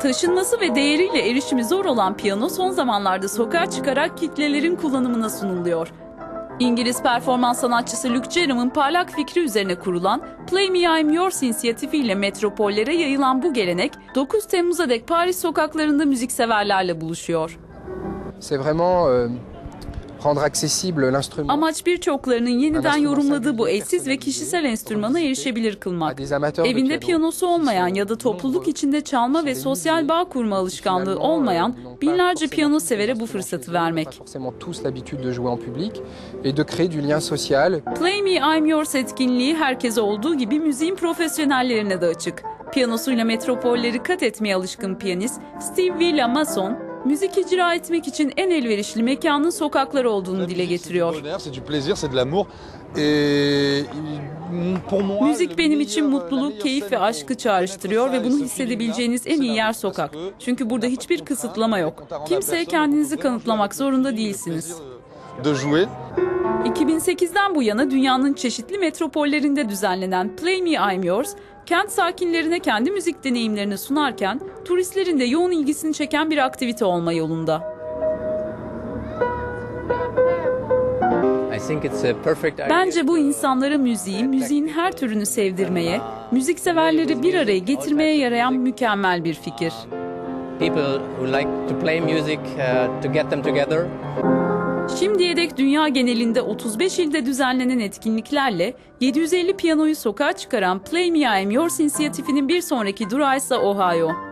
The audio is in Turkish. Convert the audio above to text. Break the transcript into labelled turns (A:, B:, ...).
A: Taşınması ve değeriyle erişimi zor olan piyano son zamanlarda sokağa çıkarak kitlelerin kullanımına sunuluyor. İngiliz performans sanatçısı Luke Jerram'ın parlak fikri üzerine kurulan Play Me I'm Yours inisiyatifiyle metropollere yayılan bu gelenek 9 Temmuz'a dek Paris sokaklarında müzikseverlerle buluşuyor.
B: C'est vraiment euh,
A: Amaç birçoklarının yeniden yorumladığı bu eşsiz ve kişisel enstrümana erişebilir kılmak. Evinde piyanosu olmayan ya da topluluk içinde çalma ve sosyal bağ kurma alışkanlığı olmayan binlerce piyano severe bu fırsatı vermek. Play Me I'm Yours etkinliği herkese olduğu gibi müziğin profesyonellerine de açık. Piyanosuyla metropolleri kat etmeye alışkın piyanist Steve Villamason, müzik icra etmek için en elverişli mekanın sokaklar olduğunu dile getiriyor. Müzik benim için mutluluk, keyif ve aşkı çağrıştırıyor ve bunu hissedebileceğiniz en iyi yer sokak. Çünkü burada hiçbir kısıtlama yok. Kimseye kendinizi kanıtlamak zorunda değilsiniz.
C: Plaisir de jouer.
A: 2008'den bu yana dünyanın çeşitli metropollerinde düzenlenen Play Me I'm Yours, kent sakinlerine kendi müzik deneyimlerini sunarken turistlerin de yoğun ilgisini çeken bir aktivite olma yolunda. Bence bu insanlara müziği, müziğin her türünü sevdirmeye, müzikseverleri bir araya getirmeye yarayan mükemmel bir fikir.
D: people who like to play music uh, to get them together.
A: Şimdiye dek dünya genelinde 35 ilde düzenlenen etkinliklerle 750 piyanoyu sokağa çıkaran Play Me I'm Yours inisiyatifinin bir sonraki durağı ise Ohio.